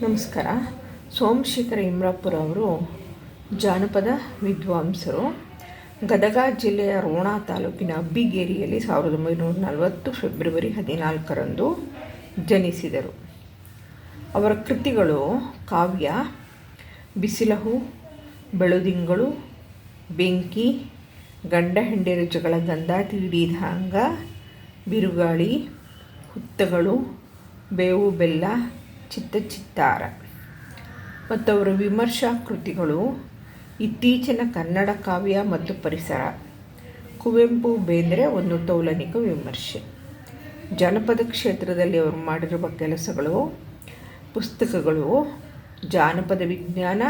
ನಮಸ್ಕಾರ. ಸೋಮಶೇಖರ ಇಮ್ರಾಪುರ ಅವರು ಜಾನಪದ ವಿದ್ವಾಂಸರು. ಗದಗ ಜಿಲ್ಲೆಯ ರೋಣ ತಾಲೂಕಿನ ಅಬ್ಬಿಗೇರಿಯಲ್ಲಿ ಸಾವಿರದ ಒಂಬೈನೂರ ನಲವತ್ತು ಫೆಬ್ರವರಿ ಹದಿನಾಲ್ಕರಂದು ಜನಿಸಿದರು. ಅವರ ಕೃತಿಗಳು ಕಾವ್ಯ, ಬಿಸಿಲಹು, ಬೆಳುದಿಂಗಳು, ಬೆಂಕಿ, ಗಂಡ ಹೆಂಡಿರ ಜಗಳ, ಗಂಧ ತೀಡಿದ ಬಿರುಗಾಳಿ, ಹುತ್ತಗಳು, ಬೇವು ಬೆಲ್ಲ ಚಿತ್ತ ಚಿತ್ತಾರ ಮತ್ತು ಅವರ ವಿಮರ್ಶಾ ಕೃತಿಗಳು ಇತ್ತೀಚಿನ ಕನ್ನಡ ಕಾವ್ಯ ಮತ್ತು ಪರಿಸರ. ಕುವೆಂಪು, ಬೇಂದ್ರೆ ಒಂದು ತೌಲನಿಕ ವಿಮರ್ಶೆ. ಜನಪದ ಕ್ಷೇತ್ರದಲ್ಲಿ ಅವರು ಮಾಡಿರುವ ಕೆಲಸಗಳು, ಪುಸ್ತಕಗಳು, ಜಾನಪದ ವಿಜ್ಞಾನ,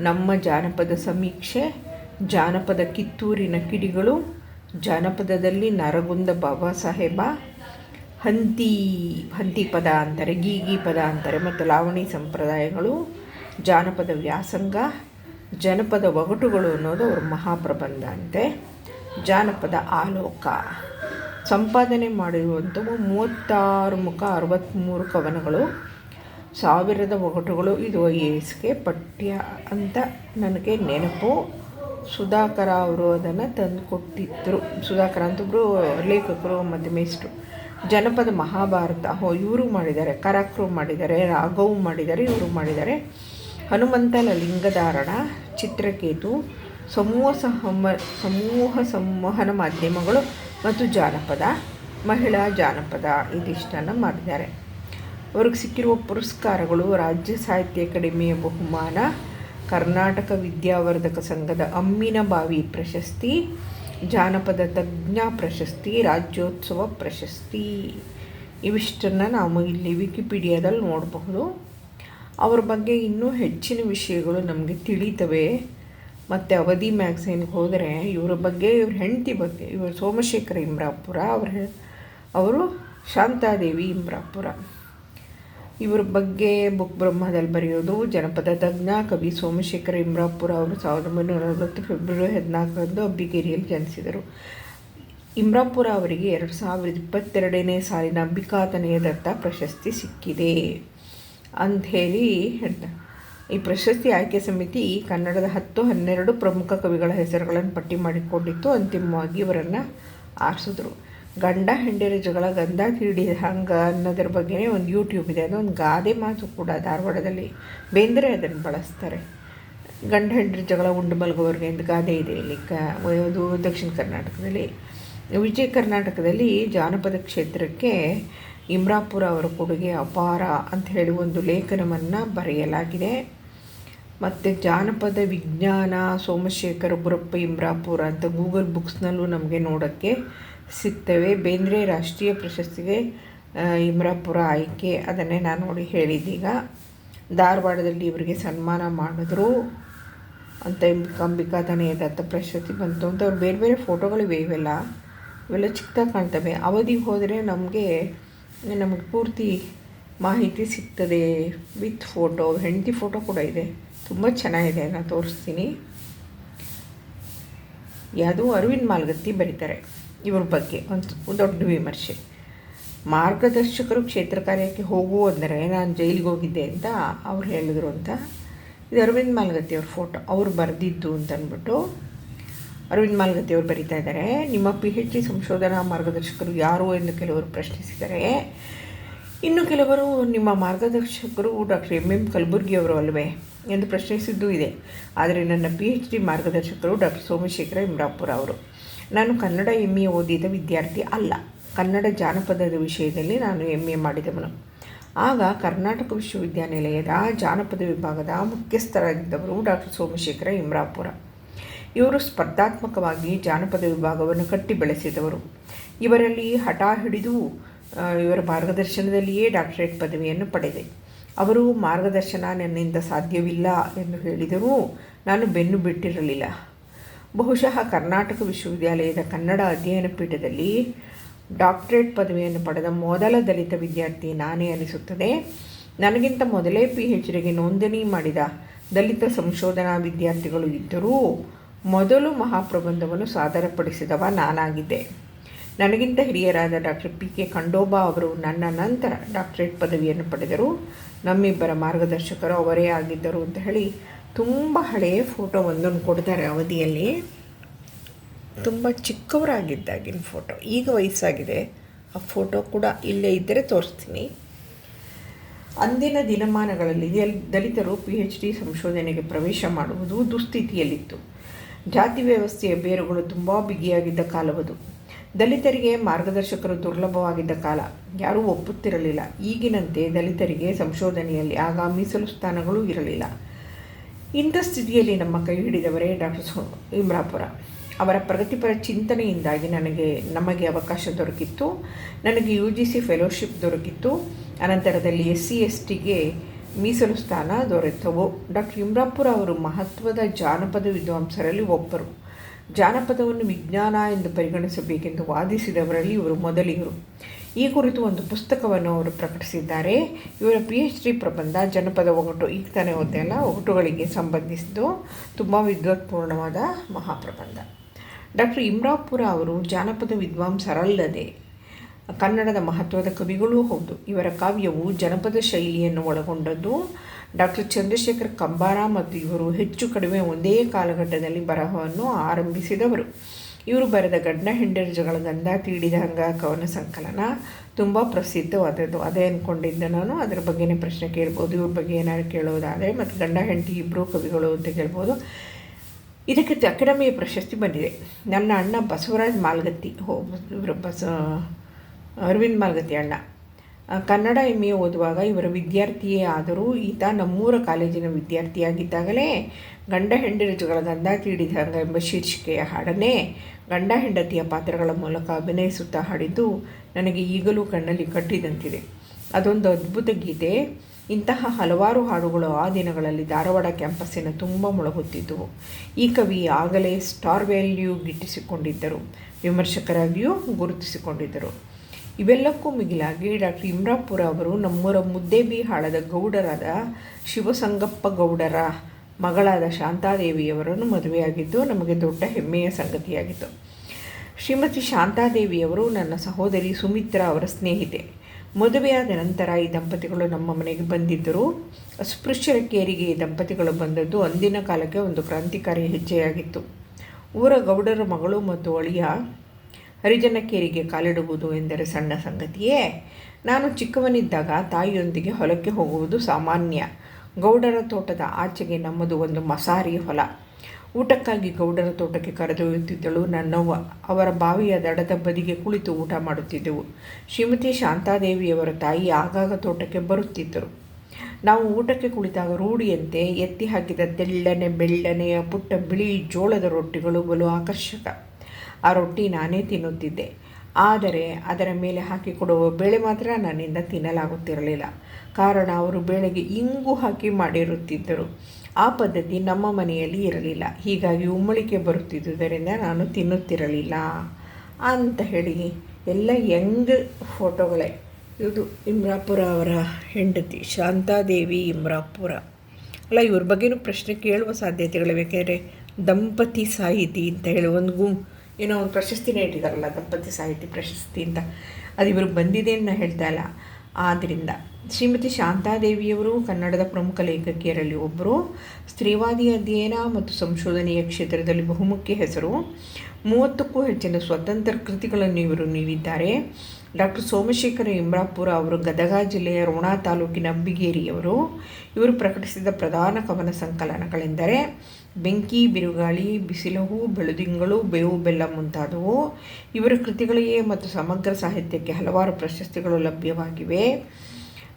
ನಮ್ಮ ಜಾನಪದ ಸಮೀಕ್ಷೆ, ಜಾನಪದ ಕಿತ್ತೂರಿನ ಕಿಡಿಗಳು, ಜಾನಪದದಲ್ಲಿ ನರಗುಂದ ಬಾಬಾ ಸಾಹೇಬ ಹಂತಿ ಹಂತಿ ಪದ ಅಂತಾರೆ ಗೀಗಿ ಪದ ಅಂತಾರೆ ಮತ್ತು ಲಾವಣಿ ಸಂಪ್ರದಾಯಗಳು, ಜಾನಪದ ವ್ಯಾಸಂಗ, ಜನಪದ ಒಗಟುಗಳು ಅನ್ನೋದು ಅವ್ರ ಮಹಾಪ್ರಬಂಧ ಅಂತೆ. ಜಾನಪದ ಆಲೋಕ. ಸಂಪಾದನೆ ಮಾಡಿರುವಂಥವು ಮೂವತ್ತಾರು ಮುಖ ಅರವತ್ತ್ಮೂರು ಕವನಗಳು. ಸಾವಿರದ ಒಗಟುಗಳು, ಇದು ಐ ಎ ಎಸ್ಗೆ ಪಠ್ಯ ಅಂತ ನನಗೆ ನೆನಪು. ಸುಧಾಕರ ಅವರು ಅದನ್ನು ತಂದು ಕೊಟ್ಟಿದ್ದರು ಸುಧಾಕರ ಅಂತೊಬ್ಬರು ಲೇಖಕರು ಮತ್ತು ಜನಪದ ಮಹಾಭಾರತ, ಹೋ, ಇವರು ಮಾಡಿದ್ದಾರೆ, ಕರಾಕ್ರು ಮಾಡಿದ್ದಾರೆ, ರಾಘವ್ ಮಾಡಿದ್ದಾರೆ, ಇವರು ಮಾಡಿದ್ದಾರೆ. ಹನುಮಂತನ ಲಿಂಗಧಾರಣ, ಚಿತ್ರಕೇತು, ಸಮೂಹ ಸಹಮ, ಸಮೂಹ ಸಂವಹನ ಮಾಧ್ಯಮಗಳು ಮತ್ತು ಜಾನಪದ, ಮಹಿಳಾ ಜಾನಪದ ಇದಿಷ್ಟನ್ನು ಮಾಡಿದ್ದಾರೆ. ಅವ್ರಿಗೆ ಸಿಕ್ಕಿರುವ ಪುರಸ್ಕಾರಗಳು ರಾಜ್ಯ ಸಾಹಿತ್ಯ ಅಕಾಡೆಮಿಯ ಬಹುಮಾನ, ಕರ್ನಾಟಕ ವಿದ್ಯಾವರ್ಧಕ ಸಂಘದ ಅಮ್ಮಿನ ಬಾವಿ ಪ್ರಶಸ್ತಿ ಜಾನಪದ ತಜ್ಞ ಪ್ರಶಸ್ತಿ, ರಾಜ್ಯೋತ್ಸವ ಪ್ರಶಸ್ತಿ, ಇವಿಷ್ಟನ್ನು ನಾವು ಇಲ್ಲಿ ವಿಕಿಪೀಡಿಯಾದಲ್ಲಿ ನೋಡಬಹುದು. ಅವ್ರ ಬಗ್ಗೆ ಇನ್ನೂ ಹೆಚ್ಚಿನ ವಿಷಯಗಳು ನಮಗೆ ತಿಳಿತವೆ. ಮತ್ತು ಅವಧಿ ಮ್ಯಾಗ್ಝಿನ್ಗೆ ಹೋದರೆ ಇವರ ಬಗ್ಗೆ, ಇವ್ರ ಹೆಂಡತಿ ಬಗ್ಗೆ, ಇವರು ಸೋಮಶೇಖರ ಇಮ್ರಾಪುರ ಅವ್ರ, ಅವರು ಶಾಂತಾದೇವಿ ಇಮ್ರಾಪುರ ಇವ್ರ ಬಗ್ಗೆ ಬುಕ್ ಬ್ರಹ್ಮದಲ್ಲಿ ಬರೆಯೋದು, ಜನಪದ ತಜ್ಞ ಕವಿ ಸೋಮಶೇಖರ ಇಮ್ರಾಪುರ ಅವರು ಸಾವಿರದ ಒಂಬೈನೂರ ಅರವತ್ತು ಫೆಬ್ರವರಿ ಹದಿನಾಲ್ಕರಂದು ಅಬ್ಬಿಗೇರಿಯಲ್ಲಿ ಜನಿಸಿದರು. ಇಮ್ರಾಪುರ ಅವರಿಗೆ ಎರಡು ಸಾವಿರದ ಇಪ್ಪತ್ತೆರಡನೇ ಸಾಲಿನ ಅಂಬಿಕಾತನೆಯ ದತ್ತ ಪ್ರಶಸ್ತಿ ಸಿಕ್ಕಿದೆ ಅಂಥೇಳಿ ಹೇಳ್ತಾರೆ. ಈ ಪ್ರಶಸ್ತಿ ಆಯ್ಕೆ ಸಮಿತಿ ಕನ್ನಡದ ಹತ್ತು ಹನ್ನೆರಡು ಪ್ರಮುಖ ಕವಿಗಳ ಹೆಸರುಗಳನ್ನು ಪಟ್ಟಿ ಮಾಡಿಕೊಂಡಿತ್ತು. ಅಂತಿಮವಾಗಿ ಇವರನ್ನು ಆರಿಸಿದ್ರು. ಗಂಡ ಹೆಂಡಿರ ಜಗಳ ಗಂಧ ತಿಡಿ ಹಂಗೆ ಅನ್ನೋದ್ರ ಬಗ್ಗೆ ಒಂದು ಯೂಟ್ಯೂಬ್ ಇದೆ. ಅದೊಂದು ಗಾದೆ ಮಾತು ಕೂಡ ಧಾರವಾಡದಲ್ಲಿ. ಬೇಂದ್ರೆ ಅದನ್ನು ಬಳಸ್ತಾರೆ. ಗಂಡ ಹೆಂಡಿರ ಜಗಳ ಉಂಡು ಮಲಗುವವ್ರಿಗೆ ಅಂತ ಗಾದೆ ಇದೆ ಇಲ್ಲಿ ಕ ಅದು ದಕ್ಷಿಣ ಕರ್ನಾಟಕದಲ್ಲಿ. ವಿಜಯ ಕರ್ನಾಟಕದಲ್ಲಿ ಜಾನಪದ ಕ್ಷೇತ್ರಕ್ಕೆ ಇಮ್ರಾಪುರ ಅವರ ಕೊಡುಗೆ ಅಪಾರ ಅಂತ ಹೇಳಿ ಒಂದು ಲೇಖನವನ್ನು ಬರೆಯಲಾಗಿದೆ. ಮತ್ತು ಜಾನಪದ ವಿಜ್ಞಾನ ಸೋಮಶೇಖರ ಬುರಪ್ಪ ಇಮ್ರಾಪುರ ಅಂತ ಗೂಗಲ್ ಬುಕ್ಸ್ನಲ್ಲೂ ನಮಗೆ ನೋಡೋಕ್ಕೆ ಸಿಗ್ತವೆ. ಬೇಂದ್ರೆ ರಾಷ್ಟ್ರೀಯ ಪ್ರಶಸ್ತಿಗೆ ಇಮ್ರಾಪುರ ಆಯ್ಕೆ ಅದನ್ನೇ ನಾನು ನೋಡಿ ಹೇಳಿದ್ದೀಗ ಧಾರವಾಡದಲ್ಲಿ ಇವರಿಗೆ ಸನ್ಮಾನ ಮಾಡಿದ್ರು ಅಂತ ಅಂಬಿಕಾ ತನೇ ದತ್ತ ಪ್ರಶಸ್ತಿ ಬಂತು ಅಂತ ಅವ್ರು ಬೇರೆ ಬೇರೆ ಫೋಟೋಗಳಿವೆ ಇವೆಲ್ಲ. ಇವೆಲ್ಲ ಚಿಕ್ಕದಾಗಿ ಕಾಣ್ತವೆ. ಅವಧಿಗೆ ಹೋದರೆ ನಮಗೆ ನಮಗೆ ಪೂರ್ತಿ ಮಾಹಿತಿ ಸಿಗ್ತದೆ ವಿತ್ ಫೋಟೋ. ಹೆಂಡತಿ ಫೋಟೋ ಕೂಡ ಇದೆ. ತುಂಬ ಚೆನ್ನಾಗಿದೆ ನಾನು ತೋರಿಸ್ತೀನಿ. ಯಾವುದು ಅರವಿಂದ್ ಮಾಲ್ಗತ್ತಿ ಬರೀತಾರೆ. ಇವ್ರ ಬಗ್ಗೆ ಒಂದು ದೊಡ್ಡ ವಿಮರ್ಶೆ. ಮಾರ್ಗದರ್ಶಕರು ಕ್ಷೇತ್ರ ಕಾರ್ಯಕ್ಕೆ ಅಂದರೆ ನಾನು ಜೈಲಿಗೆ ಹೋಗಿದ್ದೆ ಅಂತ ಅವ್ರು ಹೇಳಿದ್ರು ಅಂತ. ಇದು ಅರವಿಂದ್ ಮಾಲ್ಗತ್ತಿ ಅವ್ರ ಫೋಟೋ. ಅವ್ರು ಬರೆದಿದ್ದು ಅಂತ ಅಂದ್ಬಿಟ್ಟು ಅರವಿಂದ್ ಮಾಲ್ಗತ್ತಿ ಅವರು ಬರೀತಾ ಇದ್ದಾರೆ. ನಿಮ್ಮ ಪಿ ಹೆಚ್ ಡಿ ಸಂಶೋಧನಾ ಮಾರ್ಗದರ್ಶಕರು ಯಾರು ಎಂದು ಕೆಲವರು ಪ್ರಶ್ನಿಸಿದ್ದಾರೆ ಇನ್ನು ಕೆಲವರು ನಿಮ್ಮ ಮಾರ್ಗದರ್ಶಕರು ಡಾಕ್ಟರ್ ಎಂ ಎಂ ಕಲಬುರ್ಗಿಯವರು ಅಲ್ವೇ ಎಂದು ಪ್ರಶ್ನಿಸಿದ್ದೂ ಇದೆ. ಆದರೆ ನನ್ನ ಪಿ ಎಚ್ ಡಿ ಮಾರ್ಗದರ್ಶಕರು ಡಾಕ್ಟರ್ ಸೋಮಶೇಖರ ಇಮ್ರಾಪುರ ಅವರು. ನಾನು ಕನ್ನಡ ಎಂ ಎ ಓದಿದ ವಿದ್ಯಾರ್ಥಿ ಅಲ್ಲ. ಕನ್ನಡ ಜಾನಪದದ ವಿಷಯದಲ್ಲಿ ನಾನು ಎಂ ಎ ಮಾಡಿದವನು. ಆಗ ಕರ್ನಾಟಕ ವಿಶ್ವವಿದ್ಯಾನಿಲಯದ ಜಾನಪದ ವಿಭಾಗದ ಮುಖ್ಯಸ್ಥರಾಗಿದ್ದವರು ಡಾಕ್ಟರ್ ಸೋಮಶೇಖರ ಇಮ್ರಾಪುರ. ಇವರು ಸ್ಪರ್ಧಾತ್ಮಕವಾಗಿ ಜಾನಪದ ವಿಭಾಗವನ್ನು ಕಟ್ಟಿ ಬೆಳೆಸಿದವರು. ಇವರಲ್ಲಿ ಹಠ ಹಿಡಿದು ಇವರ ಮಾರ್ಗದರ್ಶನದಲ್ಲಿಯೇ ಡಾಕ್ಟರೇಟ್ ಪದವಿಯನ್ನು ಪಡೆದೆ. ಅವರು ಮಾರ್ಗದರ್ಶನ ನನ್ನಿಂದ ಸಾಧ್ಯವಿಲ್ಲ ಎಂದು ಹೇಳಿದರೂ ನಾನು ಬೆನ್ನು ಬಿಟ್ಟಿರಲಿಲ್ಲ. ಬಹುಶಃ ಕರ್ನಾಟಕ ವಿಶ್ವವಿದ್ಯಾಲಯದ ಕನ್ನಡ ಅಧ್ಯಯನ ಪೀಠದಲ್ಲಿ ಡಾಕ್ಟರೇಟ್ ಪದವಿಯನ್ನು ಪಡೆದ ಮೊದಲ ದಲಿತ ವಿದ್ಯಾರ್ಥಿ ನಾನೇ ಅನಿಸುತ್ತದೆ. ನನಗಿಂತ ಮೊದಲೇ ಪಿ ಎಚ್ ಡಿಗೆ ನೋಂದಣಿ ಮಾಡಿದ ದಲಿತ ಸಂಶೋಧನಾ ವಿದ್ಯಾರ್ಥಿಗಳು ಇದ್ದರೂ ಮೊದಲು ಮಹಾಪ್ರಬಂಧವನ್ನು ಸಾದರಪಡಿಸಿದವ ನಾನಾಗಿದ್ದೆ. ನನಗಿಂತ ಹಿರಿಯರಾದ ಡಾಕ್ಟರ್ ಪಿ ಕೆ ಖಂಡೋಬಾ ಅವರು ನನ್ನ ನಂತರ ಡಾಕ್ಟರೇಟ್ ಪದವಿಯನ್ನು ಪಡೆದರು. ನಮ್ಮಿಬ್ಬರ ಮಾರ್ಗದರ್ಶಕರು ಅವರೇ ಆಗಿದ್ದರು ಅಂತ ಹೇಳಿ ತುಂಬ ಹಳೆಯ ಫೋಟೋ ಒಂದೊಂದು ಕೊಡ್ತಾರೆ ಅವಧಿಯಲ್ಲಿ. ತುಂಬ ಚಿಕ್ಕವರಾಗಿದ್ದಾಗಿನ ಫೋಟೋ ಈಗ ವಯಸ್ಸಾಗಿದೆ. ಆ ಫೋಟೋ ಕೂಡ ಇಲ್ಲೇ ಇದ್ದರೆ ತೋರಿಸ್ತೀನಿ. ಅಂದಿನ ದಿನಮಾನಗಳಲ್ಲಿ ದಲಿತರು ಪಿ ಎಚ್ ಡಿ ಸಂಶೋಧನೆಗೆ ಪ್ರವೇಶ ಮಾಡುವುದು ದುಸ್ಥಿತಿಯಲ್ಲಿತ್ತು. ಜಾತಿ ವ್ಯವಸ್ಥೆಯ ಬೇರುಗಳು ತುಂಬ ಬಿಗಿಯಾಗಿದ್ದ ಕಾಲವದು. ದಲಿತರಿಗೆ ಮಾರ್ಗದರ್ಶಕರು ದುರ್ಲಭವಾಗಿದ್ದ ಕಾಲ. ಯಾರೂ ಒಪ್ಪುತ್ತಿರಲಿಲ್ಲ. ಈಗಿನಂತೆ ದಲಿತರಿಗೆ ಸಂಶೋಧನೆಯಲ್ಲಿ ಆಗ ಮೀಸಲು ಸ್ಥಾನಗಳೂ ಇರಲಿಲ್ಲ. ಇಂಥ ಸ್ಥಿತಿಯಲ್ಲಿ ನಮ್ಮ ಕೈ ಹಿಡಿದವರೇ ಡಾಕ್ಟರ್ ಸೋ ಇಮ್ರಾಪುರ ಅವರ ಪ್ರಗತಿಪರ ಚಿಂತನೆಯಿಂದಾಗಿ ನನಗೆ, ನಮಗೆ ಅವಕಾಶ ದೊರಕಿತ್ತು. ನನಗೆ ಯು ಜಿ ಸಿ ಫೆಲೋಶಿಪ್ ದೊರಕಿತ್ತು. ಅನಂತರದಲ್ಲಿ ಎಸ್ ಸಿ ಎಸ್ ಟಿಗೆ ಮೀಸಲು ಸ್ಥಾನ ದೊರೆತವು. ಡಾಕ್ಟರ್ ಇಮ್ರಾಪುರ ಅವರು ಮಹತ್ವದ ಜಾನಪದ ವಿದ್ವಾಂಸರಲ್ಲಿ ಒಬ್ಬರು. ಜಾನಪದವನ್ನು ವಿಜ್ಞಾನ ಎಂದು ಪರಿಗಣಿಸಬೇಕೆಂದು ವಾದಿಸಿದವರಲ್ಲಿ ಇವರು ಮೊದಲಿಗರು. ಈ ಕುರಿತು ಒಂದು ಪುಸ್ತಕವನ್ನು ಅವರು ಪ್ರಕಟಿಸಿದ್ದಾರೆ. ಇವರ ಪಿ ಎಚ್ ಡಿ ಪ್ರಬಂಧ ಜನಪದ ಒಗಟು, ಈಗ ತಾನೇ ಓದ್ದೆ ಅಲ್ಲ ಒಗಟುಗಳಿಗೆ ಸಂಬಂಧಿಸಿದ್ದು ತುಂಬ ವಿದ್ವತ್ಪೂರ್ಣವಾದ ಮಹಾಪ್ರಬಂಧ. ಡಾಕ್ಟರ್ ಇಮ್ರಾಪುರ ಅವರು, ಜಾನಪದ ವಿದ್ವಾಂಸರಲ್ಲದೆ ಕನ್ನಡದ ಮಹತ್ವದ ಕವಿಗಳೂ ಹೌದು. ಇವರ ಕಾವ್ಯವು ಜನಪದ ಶೈಲಿಯನ್ನು ಒಳಗೊಂಡದ್ದು. ಡಾಕ್ಟರ್ ಚಂದ್ರಶೇಖರ್ ಕಂಬಾರ ಮತ್ತು ಇವರು ಹೆಚ್ಚು ಕಡಿಮೆ ಒಂದೇ ಕಾಲಘಟ್ಟದಲ್ಲಿ ಬರಹವನ್ನು ಆರಂಭಿಸಿದವರು. ಇವರು ಬರೆದ ಗಂಡ ಹೆಂಡರಿಜಗಳ ಗಂಧ ತೀಡಿದ ಹಂಗ ಕವನ ಸಂಕಲನ ತುಂಬ ಪ್ರಸಿದ್ಧವಾದದ್ದು. ಅದೇ ಅಂದ್ಕೊಂಡಿದ್ದೆ ನಾನು. ಅದರ ಬಗ್ಗೆನೇ ಪ್ರಶ್ನೆ ಕೇಳ್ಬೋದು. ಇವ್ರ ಬಗ್ಗೆ ಏನಾದ್ರು ಕೇಳೋದಾದರೆ ಮತ್ತು ಗಂಡ, ಹೆಂಡತಿ ಇಬ್ಬರು ಕವಿಗಳು ಅಂತ ಕೇಳ್ಬೋದು. ಇದಕ್ಕೆ ಅಕಾಡೆಮಿ ಪ್ರಶಸ್ತಿ ಬಂದಿದೆ. ನನ್ನ ಅಣ್ಣ ಬಸವರಾಜ್ ಮಾಲ್ಗತ್ತಿ, ಹೋ ಇವರು ಬಸ ಅರವಿಂದ್ ಮಾಲ್ಗತ್ತಿ ಅಣ್ಣ. ಕನ್ನಡ ಎಂ ಓದುವಾಗ ಇವರ ವಿದ್ಯಾರ್ಥಿಯೇ ಆದರೂ ಈತ ನಮ್ಮೂರ ಕಾಲೇಜಿನ ವಿದ್ಯಾರ್ಥಿಯಾಗಿದ್ದಾಗಲೇ ಗಂಡ ಹೆಂಡರಿಜಗಳ ಗಂಧ ತೀಡಿದಂಗ ಎಂಬ ಶೀರ್ಷಿಕೆಯ ಹಾಡನ್ನೇ ಗಂಡ ಹೆಂಡತಿಯ ಪಾತ್ರಗಳ ಮೂಲಕ ಅಭಿನಯಿಸುತ್ತಾ ಹಾಡಿದ್ದು ನನಗೆ ಈಗಲೂ ಕಣ್ಣಲ್ಲಿ ಕಟ್ಟಿದಂತಿದೆ. ಅದೊಂದು ಅದ್ಭುತ ಗೀತೆ. ಇಂತಹ ಹಲವಾರು ಹಾಡುಗಳು ಆ ದಿನಗಳಲ್ಲಿ ಧಾರವಾಡ ಕ್ಯಾಂಪಸ್ಸಿನ ತುಂಬ ಮೊಳಗುತ್ತಿದ್ದವು ಈ ಕವಿ ಆಗಲೇ ಸ್ಟಾರ್ ವ್ಯಾಲ್ಯೂ ಗಿಟ್ಟಿಸಿಕೊಂಡಿದ್ದರು. ವಿಮರ್ಶಕರಾಗಿಯೂ ಗುರುತಿಸಿಕೊಂಡಿದ್ದರು. ಇವೆಲ್ಲಕ್ಕೂ ಮಿಗಿಲಾಗಿ ಡಾಕ್ಟರ್ ಇಮ್ರಾಪುರ ಅವರು ನಮ್ಮೂರ ಮುದ್ದೇಬಿಹಾಳದ ಗೌಡರಾದ ಶಿವಸಂಗಪ್ಪ ಗೌಡರ ಮಗಳಾದ ಶಾಂತಾದೇವಿಯವರನ್ನು ಮದುವೆಯಾಗಿದ್ದು ನಮಗೆ ದೊಡ್ಡ ಹೆಮ್ಮೆಯ ಸಂಗತಿಯಾಗಿತ್ತು. ಶ್ರೀಮತಿ ಶಾಂತಾದೇವಿಯವರು ನನ್ನ ಸಹೋದರಿ ಸುಮಿತ್ರಾ ಅವರ ಸ್ನೇಹಿತೆ. ಮದುವೆಯಾದ ನಂತರ ಈ ದಂಪತಿಗಳು ನಮ್ಮ ಮನೆಗೆ ಬಂದಿದ್ದರು. ಅಸ್ಪೃಶ್ಯರ ಕೇರಿಗೆ ಈ ದಂಪತಿಗಳು ಬಂದದ್ದು ಅಂದಿನ ಕಾಲಕ್ಕೆ ಒಂದು ಕ್ರಾಂತಿಕಾರಿ ಹೆಜ್ಜೆಯಾಗಿತ್ತು. ಊರ ಗೌಡರ ಮಗಳು ಮತ್ತು ಅಳಿಯ ಹರಿಜನ ಕೇರಿಗೆ ಕಾಲಿಡುವುದು ಎಂದರೆ ಸಣ್ಣ ಸಂಗತಿಯೇ. ನಾನು ಚಿಕ್ಕವನಿದ್ದಾಗ ತಾಯಿಯೊಂದಿಗೆ ಹೊಲಕ್ಕೆ ಹೋಗುವುದು ಸಾಮಾನ್ಯ. ಗೌಡರ ತೋಟದ ಆಚೆಗೆ ನಮ್ಮದು ಒಂದು ಮಸಾರಿ ಹೊಲ. ಊಟಕ್ಕಾಗಿ ಗೌಡರ ತೋಟಕ್ಕೆ ಕರೆದೊಯ್ಯುತ್ತಿದ್ದಳು ನನ್ನವ್ವ. ಅವರ ಬಾವಿಯ ದಡದ ಬದಿಗೆ ಕುಳಿತು ಊಟ ಮಾಡುತ್ತಿದ್ದೆವು. ಶ್ರೀಮತಿ ಶಾಂತಾದೇವಿಯವರ ತಾಯಿ ಆಗಾಗ ತೋಟಕ್ಕೆ ಬರುತ್ತಿದ್ದರು. ನಾವು ಊಟಕ್ಕೆ ಕುಳಿತಾಗ ರೂಢಿಯಂತೆ ಎತ್ತಿ ಹಾಕಿದ ತೆಳ್ಳನೆ, ಬೆಳ್ಳನೆಯ ಪುಟ್ಟ ಬಿಳಿ ಜೋಳದ ರೊಟ್ಟಿಗಳು ಬಲು ಆಕರ್ಷಕ. ಆ ರೊಟ್ಟಿ ನಾನೇ ತಿನ್ನುತ್ತಿದ್ದೆ. ಆದರೆ ಅದರ ಮೇಲೆ ಹಾಕಿಕೊಡುವ ಬೇಳೆ ಮಾತ್ರ ನನ್ನಿಂದ ತಿನ್ನಲಾಗುತ್ತಿರಲಿಲ್ಲ. ಕಾರಣ ಅವರು ಬೇಳೆಗೆ ಇಂಗು ಹಾಕಿ ಮಾಡಿರುತ್ತಿದ್ದರು. ಆ ಪದ್ಧತಿ ನಮ್ಮ ಮನೆಯಲ್ಲಿ ಇರಲಿಲ್ಲ. ಹೀಗಾಗಿ ಉಮ್ಮಳಿಕೆ ಬರುತ್ತಿದ್ದುದರಿಂದ ನಾನು ತಿನ್ನುತ್ತಿರಲಿಲ್ಲ ಅಂತ ಹೇಳಿ ಎಲ್ಲ ಯಂಗ್ ಫೋಟೋಗಳೇ. ಇದು ಇಮ್ರಾಪುರ ಅವರ ಹೆಂಡತಿ ಶಾಂತಾದೇವಿ ಇಮ್ರಾಪುರ. ಅಲ್ಲ, ಇವ್ರ ಬಗ್ಗೆನೂ ಪ್ರಶ್ನೆ ಕೇಳುವ ಸಾಧ್ಯತೆಗಳಿವೆ. ಯಾಕೆಂದರೆ ದಂಪತಿ ಸಾಹಿತಿ ಅಂತ ಹೇಳಿ ಒಂದು ಗುಂ ಏನೋ ಒಂದು ಪ್ರಶಸ್ತಿನೇ ಇಟ್ಟಿದ್ದಾರಲ್ಲ ದಂಪತಿ ಸಾಹಿತ್ಯ ಪ್ರಶಸ್ತಿ ಅಂತ. ಅದು ಇವರು ಬಂದಿದೆ ಅಂತ ಹೇಳ್ತಾ ಇಲ್ಲ. ಆದ್ದರಿಂದ ಶ್ರೀಮತಿ ಶಾಂತಾದೇವಿಯವರು, ಕನ್ನಡದ ಪ್ರಮುಖ ಲೇಖಕಿಯರಲ್ಲಿ ಒಬ್ಬರು ಸ್ತ್ರೀವಾದಿ ಅಧ್ಯಯನ ಮತ್ತು ಸಂಶೋಧನೆಯ ಕ್ಷೇತ್ರದಲ್ಲಿ ಬಹುಮುಖ್ಯ ಹೆಸರು. ಮೂವತ್ತಕ್ಕೂ ಹೆಚ್ಚಿನ ಸ್ವತಂತ್ರ ಕೃತಿಗಳನ್ನು ಇವರು ನೀಡಿದ್ದಾರೆ. ಡಾಕ್ಟರ್ ಸೋಮಶೇಖರ ಇಮ್ರಾಪುರ ಅವರು ಗದಗ ಜಿಲ್ಲೆಯ ರೋಣಾ ತಾಲೂಕಿನ ಅಬ್ಬಿಗೇರಿಯವರು ಇವರು ಪ್ರಕಟಿಸಿದ ಪ್ರಧಾನ ಕವನ ಸಂಕಲನಗಳೆಂದರೆ ಬೆಂಕಿ, ಬಿರುಗಾಳಿ, ಬಿಸಿಲಹು, ಬೆಳುದಿಂಗಳು, ಬೇವು, ಬೆಲ್ಲ ಮುಂತಾದವು. ಇವರ ಕೃತಿಗಳಿಗೆ ಮತ್ತು ಸಮಗ್ರ ಸಾಹಿತ್ಯಕ್ಕೆ ಹಲವಾರು ಪ್ರಶಸ್ತಿಗಳು ಲಭ್ಯವಾಗಿವೆ.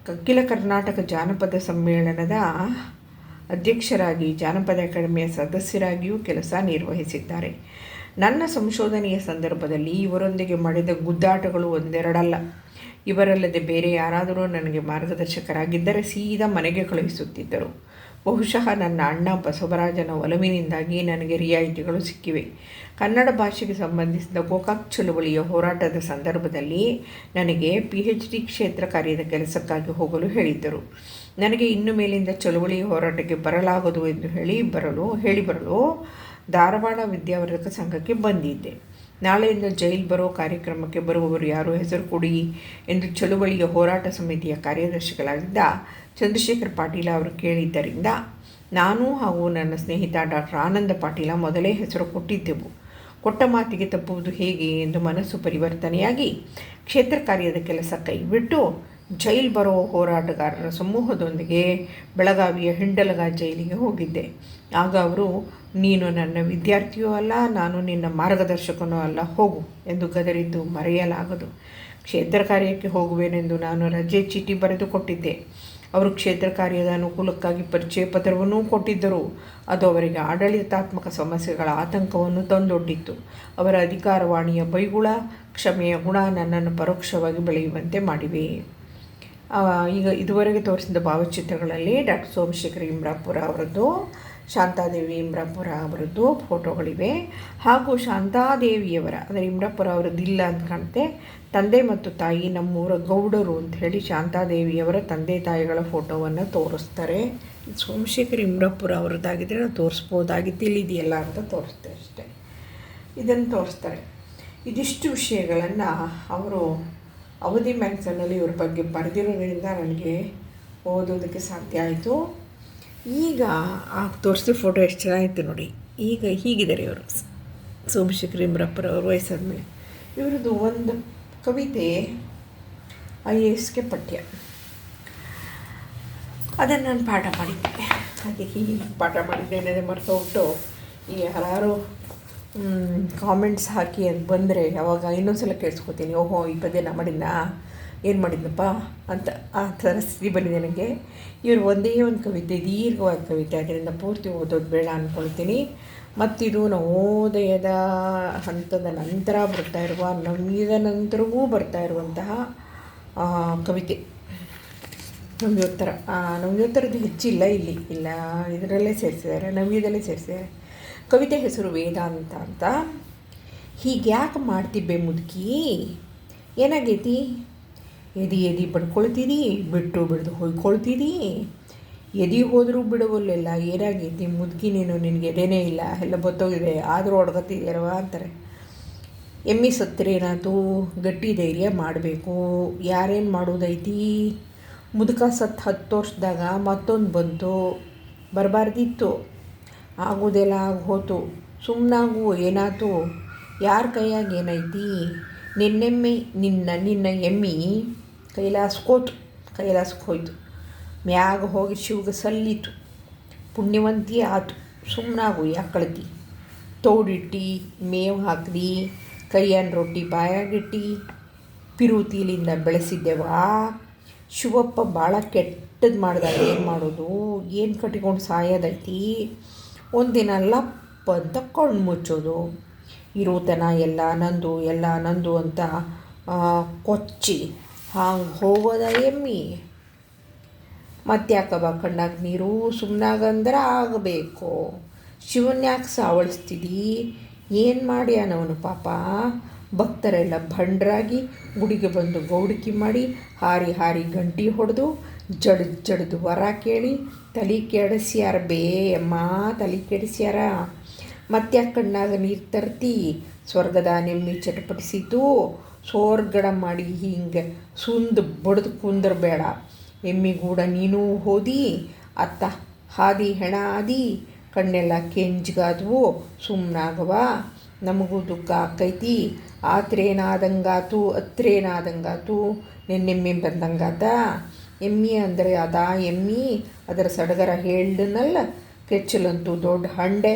ಕಕ್ಕಿಲ ಕರ್ನಾಟಕ ಜಾನಪದ ಸಮ್ಮೇಳನದ ಅಧ್ಯಕ್ಷರಾಗಿ ಜಾನಪದ ಅಕಾಡೆಮಿಯ ಸದಸ್ಯರಾಗಿಯೂ ಕೆಲಸ ನಿರ್ವಹಿಸಿದ್ದಾರೆ. ನನ್ನ ಸಂಶೋಧನೆಯ ಸಂದರ್ಭದಲ್ಲಿ ಇವರೊಂದಿಗೆ ಮಾಡಿದ ಗುದ್ದಾಟಗಳು ಒಂದೆರಡಲ್ಲ. ಇವರಲ್ಲದೆ ಬೇರೆ ಯಾರಾದರೂ ನನಗೆ ಮಾರ್ಗದರ್ಶಕರಾಗಿದ್ದರೆ ಸೀದಾ ಮನೆಗೆ ಕಳುಹಿಸುತ್ತಿದ್ದರು. ಬಹುಶಃ ನನ್ನ ಅಣ್ಣ ಬಸವರಾಜನ ಒಲವಿನಿಂದಾಗಿ ನನಗೆ ರಿಯಾಯಿತಿಗಳು ಸಿಕ್ಕಿವೆ. ಕನ್ನಡ ಭಾಷೆಗೆ ಸಂಬಂಧಿಸಿದ ಗೋಕಾಕ್ ಚಳುವಳಿಯ ಹೋರಾಟದ ಸಂದರ್ಭದಲ್ಲಿ ನನಗೆ ಪಿ ಎಚ್ ಡಿ ಕ್ಷೇತ್ರ ಕಾರ್ಯದ ಕೆಲಸಕ್ಕಾಗಿ ಹೋಗಲು ಹೇಳಿದ್ದರು. ನನಗೆ ಇನ್ನು ಮೇಲಿಂದ ಚಳುವಳಿ ಹೋರಾಟಕ್ಕೆ ಬರಲಾಗದು ಎಂದು ಹೇಳಿ ಬರಲು ಹೇಳಿ ಬರಲು ಧಾರವಾಡ ವಿದ್ಯಾವರ್ಧಕ ಸಂಘಕ್ಕೆ ಬಂದಿದ್ದೆ. ನಾಳೆಯಿಂದ ಜೈಲ್ ಬರೋ ಕಾರ್ಯಕ್ರಮಕ್ಕೆ ಬರುವವರು ಯಾರು ಹೆಸರು ಕೊಡಿ ಎಂದು ಚಳುವಳಿಯ ಹೋರಾಟ ಸಮಿತಿಯ ಕಾರ್ಯದರ್ಶಿಗಳಾಗಿದ್ದ ಚಂದ್ರಶೇಖರ್ ಪಾಟೀಲ ಅವರು ಕೇಳಿದ್ದರಿಂದ ನಾನು ಹಾಗೂ ನನ್ನ ಸ್ನೇಹಿತ ಡಾಕ್ಟರ್ ಆನಂದ ಪಾಟೀಲ ಮೊದಲೇ ಹೆಸರು ಕೊಟ್ಟಿದ್ದೆವು. ಕೊಟ್ಟ ಮಾತಿಗೆ ತಪ್ಪುವುದು ಹೇಗೆ ಎಂದು ಮನಸ್ಸು ಪರಿವರ್ತನೆಯಾಗಿ ಕ್ಷೇತ್ರ ಕಾರ್ಯದ ಕೆಲಸ ಕೈಬಿಟ್ಟು ಜೈಲ್ ಬರೋ ಹೋರಾಟಗಾರರ ಸಮೂಹದೊಂದಿಗೆ ಬೆಳಗಾವಿಯ ಹಿಂಡಲಗ ಜೈಲಿಗೆ ಹೋಗಿದ್ದೆ. ಆಗ ಅವರು, ನೀನು ನನ್ನ ವಿದ್ಯಾರ್ಥಿಯೂ ಅಲ್ಲ, ನಾನು ನಿನ್ನ ಮಾರ್ಗದರ್ಶಕನೂ ಅಲ್ಲ, ಹೋಗು ಎಂದು ಗದರಿದ್ದು ಮರೆಯಲಾಗದು. ಕ್ಷೇತ್ರ ಕಾರ್ಯಕ್ಕೆ ಹೋಗುವೆನೆಂದು ನಾನು ರಜೆ ಚೀಟಿ ಬರೆದು ಕೊಟ್ಟಿದ್ದೆ ಅವರು ಕ್ಷೇತ್ರ ಕಾರ್ಯದ ಅನುಕೂಲಕ್ಕಾಗಿ ಪರಿಚಯ ಪತ್ರವನ್ನೂ ಕೊಟ್ಟಿದ್ದರು. ಅದು ಅವರಿಗೆ ಆಡಳಿತಾತ್ಮಕ ಸಮಸ್ಯೆಗಳ ಆತಂಕವನ್ನು ತಂದೊಡ್ಡಿತ್ತು. ಅವರ ಅಧಿಕಾರವಾಣಿಯ ಬೈಗುಳ ಕ್ಷಮೆಯ ಗುಣ ನನ್ನನ್ನು ಪರೋಕ್ಷವಾಗಿ ಬೆಳೆಯುವಂತೆ ಮಾಡಿವೆ. ಈಗ ಇದುವರೆಗೆ ತೋರಿಸಿದ ಭಾವಚಿತ್ರಗಳಲ್ಲಿ ಡಾಕ್ಟರ್ ಸೋಮಶೇಖರ್ ಇಮ್ರಾಪುರ ಅವರದ್ದು, ಶಾಂತಾದೇವಿ ಇಮ್ರಾಪುರ ಅವರದ್ದು ಫೋಟೋಗಳಿವೆ. ಹಾಗೂ ಶಾಂತಾದೇವಿಯವರ, ಅಂದರೆ ಇಮ್ರಾಪುರ ಅವರದ್ದು ಇಲ್ಲ ಅಂತ ಕಾಣುತ್ತೆ ತಂದೆ ಮತ್ತು ತಾಯಿ ನಮ್ಮೂರ ಗೌಡರು ಅಂತ ಹೇಳಿ ಶಾಂತಾದೇವಿಯವರ ತಂದೆ ತಾಯಿಗಳ ಫೋಟೋವನ್ನು ತೋರಿಸ್ತಾರೆ. ಸೋಮಶೇಖರ್ ಇಮ್ರಾಪುರ ಅವರದ್ದಾಗಿದ್ದರೆ ನಾವು ತೋರಿಸ್ಬೋದಾಗಿ ತಿಳಿದೆಯಲ್ಲ ಅಂತ ತೋರಿಸ್ತಾರೆ ಅಷ್ಟೇ. ಇದನ್ನು ತೋರಿಸ್ತಾರೆ. ಇದಿಷ್ಟು ವಿಷಯಗಳನ್ನು ಅವರು ಅವಧಿ ಮ್ಯಾಗ್ಝನಲ್ಲಿ ಇವ್ರ ಬಗ್ಗೆ ಬರೆದಿರೋದ್ರಿಂದ ನನಗೆ ಓದೋದಕ್ಕೆ ಸಾಧ್ಯ ಆಯಿತು. ಈಗ, ಆ ತೋರಿಸಿದ ಫೋಟೋ ಎಷ್ಟು ಚೆನ್ನಾಗಿತ್ತು ನೋಡಿ. ಈಗ ಹೀಗಿದ್ದಾರೆ ಇವರು. ಸೋಮಶೇಖರ್ ಇಮ್ರಪ್ಪರವರು ವಯಸ್ಸಾದ ಮೇಲೆ ಇವರದ್ದು ಒಂದು ಕವಿತೆ, ಐ ಎ ಎಸ್ಗೆ ಪಠ್ಯ. ಅದನ್ನು ನಾನು ಪಾಠ ಮಾಡಿದ್ದೆ. ಹಾಗೆ ಹೀಗೆ ಪಾಠ ಮಾಡಿದ್ದೇನೆ ಮರೆತೋಗ್ಬಿಟ್ಟು, ಈ ಹಲವಾರು ಕಾಮೆಂಟ್ಸ್ ಹಾಕಿ ಅದು ಬಂದರೆ ಯಾವಾಗ ಇನ್ನೊಂದ್ಸಲ ಕೇಳಿಸ್ಕೊತೀನಿ. ಓಹೋ, ಈ ಪದ್ಯ ನಾ ಮಾಡಿದ್ನಾ? ಏನು ಮಾಡಿದ್ನಪ್ಪ? ಅಂತ ಆ ಥರ ಸ್ಥಿತಿ ಬಂದಿದೆ ನನಗೆ. ಇವರು ಒಂದೇ ಒಂದು ಕವಿತೆ, ದೀರ್ಘವಾದ ಕವಿತೆ. ಅದರಿಂದ ಪೂರ್ತಿ ಓದೋದು ಬೇಡ ಅಂದ್ಕೊಳ್ತೀನಿ ಮತ್ತಿದು ನವೋದಯದ ಹಂತದ ನಂತರ ಬರ್ತಾ ಇರುವ, ನಮ್ಮಿದ ನಂತರವೂ ಬರ್ತಾ ಇರುವಂತಹ ಕವಿತೆ. ನಮ್ಯೋತ್ತರ ನಮ್ಯೋತ್ತರದ್ದು ಹೆಚ್ಚಿಲ್ಲ ಇಲ್ಲಿ. ಇಲ್ಲ, ಇದರಲ್ಲೇ ಸೇರಿಸಿದ್ದಾರೆ ನವ್ಯದಲ್ಲೇ ಸೇರಿಸಿದ್ದಾರೆ. ಕವಿತೆ ಹೆಸರು ವೇದಾಂತ ಅಂತ ಹೀಗೆ ಯಾಕೆ ಮಾಡ್ತಿಬ್ಬೆ ಮುದುಕಿ? ಏನಾಗೈತಿ? ಎದಿ ಎದಿ ಬಡ್ಕೊಳ್ತೀರಿ ಬಿಟ್ಟು ಬಿಡ್ದು ಹೊಯ್ಕೊಳ್ತೀರಿ. ಎದಿ ಹೋದರೂ ಬಿಡುವಲ್ಲೆಲ್ಲ ಏನಾಗೈತಿ? ಮುದುಕಿ ನೀನು ನಿನಗೆ ಎದೆನೇ ಇಲ್ಲ, ಎಲ್ಲ ಬತ್ತೋಗಿದೆ, ಆದರೂ ಹೊಡ್ಗತ್ತಿದ್ಯಾರವ ಅಂತಾರೆ. ಎಮ್ಮಿ ಸತ್ತರೇನಾಯ್ತು ಗಟ್ಟಿ ಧೈರ್ಯ ಮಾಡಬೇಕು. ಯಾರೇನು ಮಾಡೋದೈತಿ? ಮುದುಕ ಸತ್ತು ಹತ್ತು ವರ್ಷದಾಗ ಮತ್ತೊಂದು ಬಂತು, ಬರಬಾರ್ದಿತ್ತು. ಆಗೋದೆಲ್ಲ ಆಗೋತು. ಸುಮ್ಮನಾಗು ಏನಾಯ್ತು ಯಾರ ಕೈಯಾಗ ಏನೈತಿ? ನಿನ್ನೆಮ್ಮೆ ನಿನ್ನ ನಿನ್ನ ಎಮ್ಮಿ ಕೈಲಾಸ್ಕೋತು ಕೈಲಾಸಕ್ಕೆ ಹೋಯ್ತು ಮ್ಯಾಗ ಹೋಗಿ ಶಿವಗೆ ಸಲ್ಲಿತು. ಪುಣ್ಯವಂತಿ ಆತು. ಸುಮ್ಮನಾಗು ಯಾಕಳತಿ? ತೋಡಿಟ್ಟಿ, ಮೇವು ಹಾಕ್ದಿ, ಕೈಯನ್ ರೊಟ್ಟಿ ಬಾಯಾಗಿಟ್ಟಿ ಪಿರುತಿಲಿಂದ ಬೆಳೆಸಿದ್ದೆವಾ? ಶಿವಪ್ಪ ಭಾಳ ಕೆಟ್ಟದ್ದು ಮಾಡ್ದಾಗ ಏನು ಮಾಡೋದು? ಏನು ಕಟ್ಟಿಕೊಂಡು ಸಾಯೋದೈತಿ? ಒಂದಿನ ಲಪ್ಪ ಅಂತ ಕಣ್ಣು ಮುಚ್ಚೋದು. ಇರೋತನ ಎಲ್ಲ ನಂದು ಎಲ್ಲ ನಂದು ಅಂತ ಕೊಚ್ಚಿ ಹಾಂಗೆ ಹೋಗೋದ ಎಮ್ಮಿ. ಮತ್ತ್ಯಾಕವ ಕಣ್ಣಾಗ ನೀರು ಸುಮ್ಮನಾಗಂದ್ರೆ ಆಗಬೇಕು. ಶಿವನ್ ಯಾಕೆ ಏನು ಮಾಡ್ಯಾನವನು ಪಾಪ? ಭಕ್ತರೆಲ್ಲ ಭಂಡ್ರಾಗಿ ಗುಡಿಗೆ ಬಂದು ಗೌಡಿಕೆ ಮಾಡಿ ಹಾರಿ ಹಾರಿ ಗಂಟಿ ಹೊಡೆದು ಜಡ್, ಜಡ್ದು ವರ ಕೇಳಿ, ತಲೆ ಕೆಡಿಸ್ಯಾರ ಬೇ ಅಮ್ಮ, ತಲೆ ಕೆಡಿಸ್ಯಾರ. ಮತ್ತೆ ಕಣ್ಣಾಗ ನೀರು ತರ್ತಿ, ಸ್ವರ್ಗದ ನೆಮ್ಮಿ ಚಟಪಟಿಸಿತು. ಸೋರ್ಗಡ ಮಾಡಿ ಹಿಂಗೆ ಸುಂದ್ ಬಡ್ದು ಎಮ್ಮೆ ಕೂಡ ನೀನು ಹೋದಿ, ಅತ್ತ ಹಾದಿ ಹೆಣ ಆದಿ, ಕಣ್ಣೆಲ್ಲ ಕೆಂಜ್ಗಾದ್ವು ಸುಮ್ಮನಾಗವ ನಮಗೂ ದುಃಖ ಆಕೈತಿ, ಆತ್ರೇನಾದಂಗಾತು, ಅತ್ರೇನಾದಂಗಾತು, ನಿನ್ನೆಮ್ಮೆ ಬಂದಂಗಾತ. ಎಮ್ಮಿ ಅಂದರೆ ಅದಾ, ಎಮ್ಮಿ ಅದರ ಸಡಗರ ಹೇಳ್ದನಲ್ಲ, ಕೆಚ್ಚಲಂತೂ ದೊಡ್ಡ ಹಂಡೆ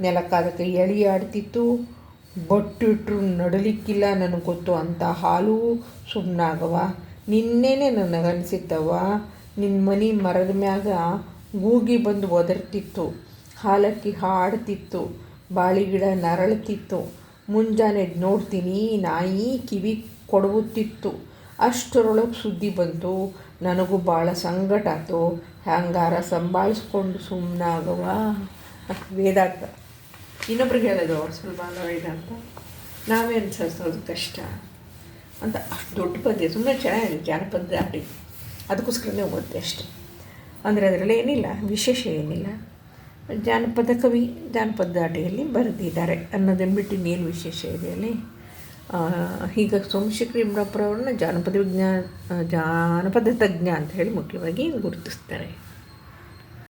ನೆಲಕ್ಕಾದಕ್ಕೆ ಎಳಿ ಆಡ್ತಿತ್ತು. ಬೊಟ್ಟಿಟ್ರು ನಡಲಿಕ್ಕಿಲ್ಲ ನನಗೆ ಗೊತ್ತು, ಅಂತ ಹಾಲು ಸುಮ್ಮನಾಗವ ನಿನ್ನೆನೆ ನನಗನ್ಸಿತ್ತವ ನಿನ್ನ ಮನೆ ಮರದ ಮ್ಯಾಗ ಗೂಗಿ ಬಂದು ಒದರ್ತಿತ್ತು, ಹಾಲಕ್ಕಿ ಹಾಡ್ತಿತ್ತು ಬಾಳಿಗಿಡ ನರಳ್ತಿತ್ತು. ಮುಂಜಾನೆ ನೋಡ್ತೀನಿ ನಾಯಿ ಕಿವಿ ಕೊಡುವುತ್ತಿತ್ತು. ಅಷ್ಟರೊಳಗೆ ಸುದ್ದಿ ಬಂತು ನನಗೂ ಭಾಳ ಸಂಕಟ ಆಯ್ತು. ಹ್ಯಾಂಗಾರ ಸಂಭಾಳಿಸ್ಕೊಂಡು ಸುಮ್ಮನಾಗವ ವೇದಾಂತ. ಇನ್ನೊಬ್ರಿಗೆ ಹೇಳೋದು, ಅವ್ರು ಸ್ವಲ್ಪ ವೇದಾಂತ. ನಾವೇ ಅನ್ಸೋದು ಕಷ್ಟ? ಅಂತ ಅಷ್ಟು ದೊಡ್ಡ ಪದ್ಯ ಸುಮ್ಮನೆ ಚೆನ್ನಾಗಿದೆ ಜಾನಪದ ದಾಟಿ ಅದಕ್ಕೋಸ್ಕರನೇ ಓದಿದೆ ಅಷ್ಟೆ. ಅಂದರೆ ಅದರಲ್ಲಿ ಏನಿಲ್ಲ, ವಿಶೇಷ ಏನಿಲ್ಲ. ಜಾನಪದ ಕವಿ ಜಾನಪದ ದಾಟಿಯಲ್ಲಿ ಬರೆದಿದ್ದಾರೆ ಅನ್ನೋದನ್ನು ಬಿಟ್ಟು ಇನ್ನೇನು ವಿಶೇಷ ಇದೆ ಅಲ್ಲಿ? ಹೀಗೆ ಸೋಮಶೇಖರ ಇಮ್ರಾಪುರ ಜಾನಪದ ವಿಜ್ಞಾನ ಜಾನಪದ ತಜ್ಞ ಅಂತ ಹೇಳಿ ಮುಖ್ಯವಾಗಿ ಗುರುತಿಸ್ತಾರೆ.